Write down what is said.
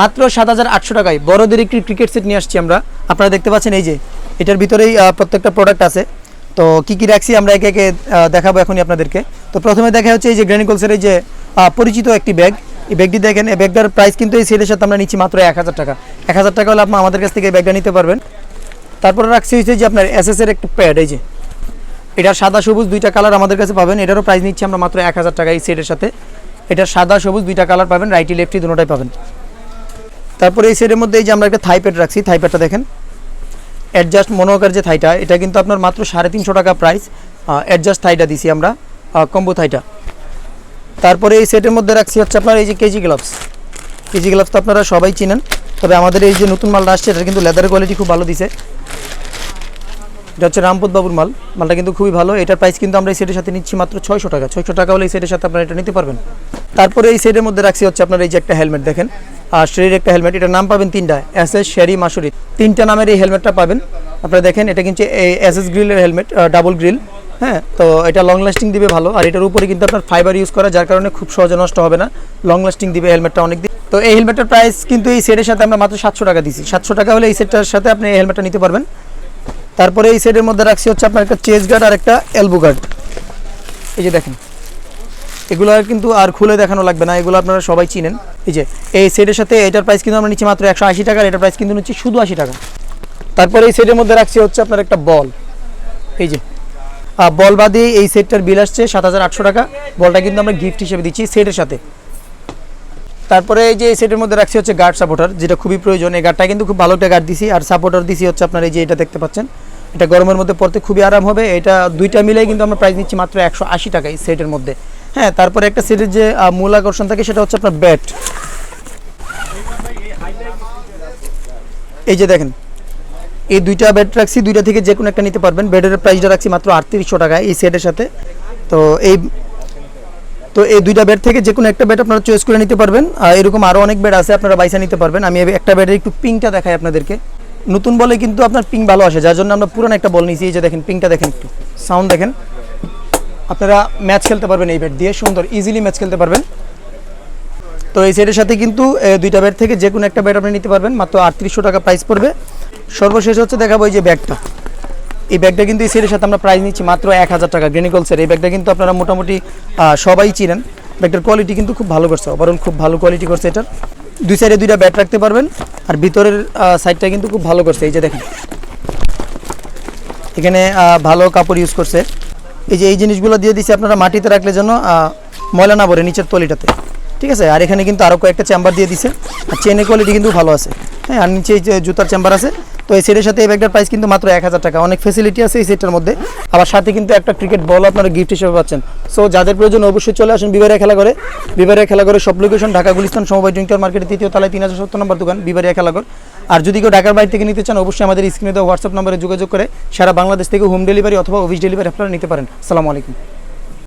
মাত্র সাত হাজার আটশো টাকায়। বড়দের একটি ক্রিকেট সেট নিয়ে আসছি আমরা। আপনারা দেখতে পাচ্ছেন এই যে, এটার ভিতরেই প্রত্যেকটা প্রোডাক্ট আছে। তো কি কি রাখছি আমরা একে একে দেখাবো এখনই আপনাদেরকে। তো প্রথমে দেখা হচ্ছে এই যে গ্র্যানিকলসের এই যে পরিচিত একটি ব্যাগ এই ব্যাগটি দেখেন, এই ব্যাগটার প্রাইস কিন্তু এই সেটের সাথে আমরা নিচ্ছি মাত্র এক হাজার টাকা। এক হাজার টাকা হলে আপনি আমাদের কাছ থেকে এই ব্যাগটা নিতে পারবেন। তারপরে রাখছি হচ্ছে যে আপনার এসএস এর একটা প্যাড এই যে। এটার সাদা সবুজ দুইটা কালার আমাদের কাছে পাবেন। এটারও প্রাইস নিচ্ছি আমরা মাত্র এক হাজার টাকা এই সেটের সাথে। এটার সাদা সবুজ দুইটা কালার পাবেন রাইটি লেফটি দুটোটাই পাবেন। তারপরে এই সেটের মধ্যে এই যে আমরা একটা থাই প্যাড রাখছি থাই প্যাডটা দেখেন। অ্যাডজাস্ট মনোকার যে থাইটা এটা কিন্তু আপনার মাত্র সাড়ে তিনশো টাকা প্রাইস অ্যাডজাস্ট থাইটা দিছি আমরা কম্বো থাইটা তারপরে এই সেটের মধ্যে রাখছি হচ্ছে আপনার এই যে কেজি গ্লাভস কেজি গ্লাভস তো আপনারা সবাই চিনেন, তবে আমাদের এই যে নতুন মালটা আসছে, এটা কিন্তু লেদার কোয়ালিটি খুব ভালো দিছে। এটা হচ্ছে রামপদ বাবুর মাল, মালটা কিন্তু খুবই ভালো। এটার প্রাইস কিন্তু আমরা এই সেটের সাথে নিচ্ছি মাত্র ছয়শো টাকা। ছয়শো টাকা হলে এই সেটের সাথে আপনারা এটা নিতে পারবেন। তারপরে এই সেটের মধ্যে রাখছি হচ্ছে আপনার এই যে একটা হেলমেট দেখেন। আর শেরির একটা হেলমেট এটার নাম পাবেন তিনটা এস এস শেরি মাসুরি তিনটা নামের এই হেলমেটটা পাবেন। আপনারা দেখেন, এটা কিন্তু এই এস এস গ্রিলের হেলমেট ডাবল গ্রিল হ্যাঁ? তো এটা লং লাস্টিং দিবে ভালো। আর এটার উপরে কিন্তু আপনার ফাইবার ইউজ করা, যার কারণে খুব সহজে নষ্ট হবে না। লং লাস্টিং দিবে হেলমেটটা অনেক দিন তো এই হেলমেটের প্রাইস কিন্তু এই সেটের সাথে আমরা মাত্র সাতশো টাকা দিছি। সাতশো টাকা হলে এই সেটটার সাথে আপনি এই হেলমেটটা নিতে পারবেন। তারপরে এই সেটের মধ্যে রাখছি হচ্ছে আপনার একটা চেস গার্ড আর একটা এলবো গার্ড এই যে দেখেন। এগুলো কিন্তু আর খুলে দেখানো লাগবে না, এগুলো আপনারা সবাই চিনেন। এই যে, এই সেটের সাথে এটার প্রাইস কিন্তু আমরা নিচ্ছি মাত্র একশো আশি টাকা এটার প্রাইস কিন্তু নিচ্ছি শুধু আশি টাকা। তারপরে এই সেটের মধ্যে রাখছি হচ্ছে আপনার একটা বল। এই যে বল বাদে এই সেটটার বিল আসছে সাত হাজার আটশো টাকা। বলটা কিন্তু আমরা গিফট হিসেবে দিচ্ছি সেটের সাথে। তারপরে এই যে এই সেটের মধ্যে রাখছি হচ্ছে গার্ড সাপোর্টার যেটা খুবই প্রয়োজন। এই গার্ডটা কিন্তু খুব ভালো একটা গার্ড দিছি, আর সাপোর্টার দিছি হচ্ছে আপনার এই যে এটা দেখতে পাচ্ছেন। এটা গরমের মধ্যে পড়তে খুবই আরাম হবে। এটা দুইটা মিলেই কিন্তু আমরা প্রাইস নিচ্ছি মাত্র একশো আশি টাকা এই সেটের মধ্যে। হ্যাঁ তারপরে একটা সেটের যে মূল আকর্ষণ থাকে, সেটা হচ্ছে আপনার ব্যাট। এই যে দেখেন, এই দুইটা ব্যাট রাখছি, দুইটা থেকে যে কোনো একটা নিতে পারবেন। ব্যাটের প্রাইসটা রাখছি মাত্র আটত্রিশশো টাকা এই সেটের সাথে। তো এই তো এই দুইটা ব্যাট থেকে যে কোনো একটা ব্যাট আপনারা চয়েস করে নিতে পারবেন। আর এরকম আরও অনেক বেড আছে, আপনারা বাইসা নিতে পারবেন। আমি একটা বেডের একটু পিংটা দেখাই আপনাদেরকে। নতুন বলে কিন্তু আপনার পিং ভালো আসে, যার জন্য আমরা পুরান একটা বল নিয়েছি। এই যে দেখেন, পিংটা দেখেন একটু। সাউন্ড দেখেন। আপনারা ম্যাচ খেলতে পারবেন এই বেড দিয়ে, সুন্দর ইজিলি ম্যাচ খেলতে পারবেন। তো এই সেটের সাথে কিন্তু দুইটা বেড থেকে যে কোনো একটা বেড আপনি নিতে পারবেন, মাত্র আটত্রিশশো টাকা প্রাইস পড়বে। সর্বশেষ হচ্ছে দেখাবো এই যে ব্যাগটা। এই ব্যাগটা কিন্তু এই সেটের সাথে আমরা প্রাইস নিচ্ছি মাত্র এক হাজার টাকা গ্রেনিকলসের এই ব্যাগটা কিন্তু আপনারা মোটামুটি সবাই চিনেন। ব্যাগটার কোয়ালিটি কিন্তু খুব ভালো করছে ওভারঅল খুব ভালো কোয়ালিটি করছে এটার দুই সাইডে দুইটা ব্যাট রাখতে পারবেন, আর ভিতরের সাইডটা কিন্তু খুব ভালো করছে, এই যে দেখেন। এখানে ভালো কাপড় ইউজ করছে। এই যে এই জিনিসগুলো দিয়ে দিচ্ছে আপনারা মাটিতে রাখলে যেন ময়লা না ভরে নিচের তলিটাতে। ঠিক আছে? আর এখানে কিন্তু আরও কয়েকটা চেম্বার দিয়ে দিছে। আর চেনের কোয়ালিটি কিন্তু ভালো আছে। হ্যাঁ আর নিচে যে জুতার চেম্বার আছে। তো এই সেটের সাথে এই ব্যাগটার প্রাইস কিন্তু মাত্র এক হাজার টাকা। অনেক ফেসিলিটি আছে এই সেটটার মধ্যে। আবার সাথে কিন্তু একটা ক্রিকেট বল আপনারা গিফট হিসেবে পাচ্ছেন। সো যাদের প্রয়োজন অবশ্যই চলে আসুন বিবারিয়া খেলা করে বিবারিয়া খেলা করে সব লোকেশন ঢাকা গুলিস্তান সমবায় ড্রিঙ্কার মার্কেটের তৃতীয় তলায় তিন হাজার সত্তর নম্বর দোকান বিবারিয়া খেলাঘর আর যদি কেউ ঢাকার বাইরে থেকে নিতে চান, অবশ্যই আমাদের স্ক্রিনে দেওয়া হোয়াটসঅ্যাপ নম্বরে যোগাযোগ করে সারা বাংলাদেশ থেকে হোম ডেলিভারি অথবা অফিস ডেলিভারি আপনারা নিতে পারেন। আসসালামু আলাইকুম।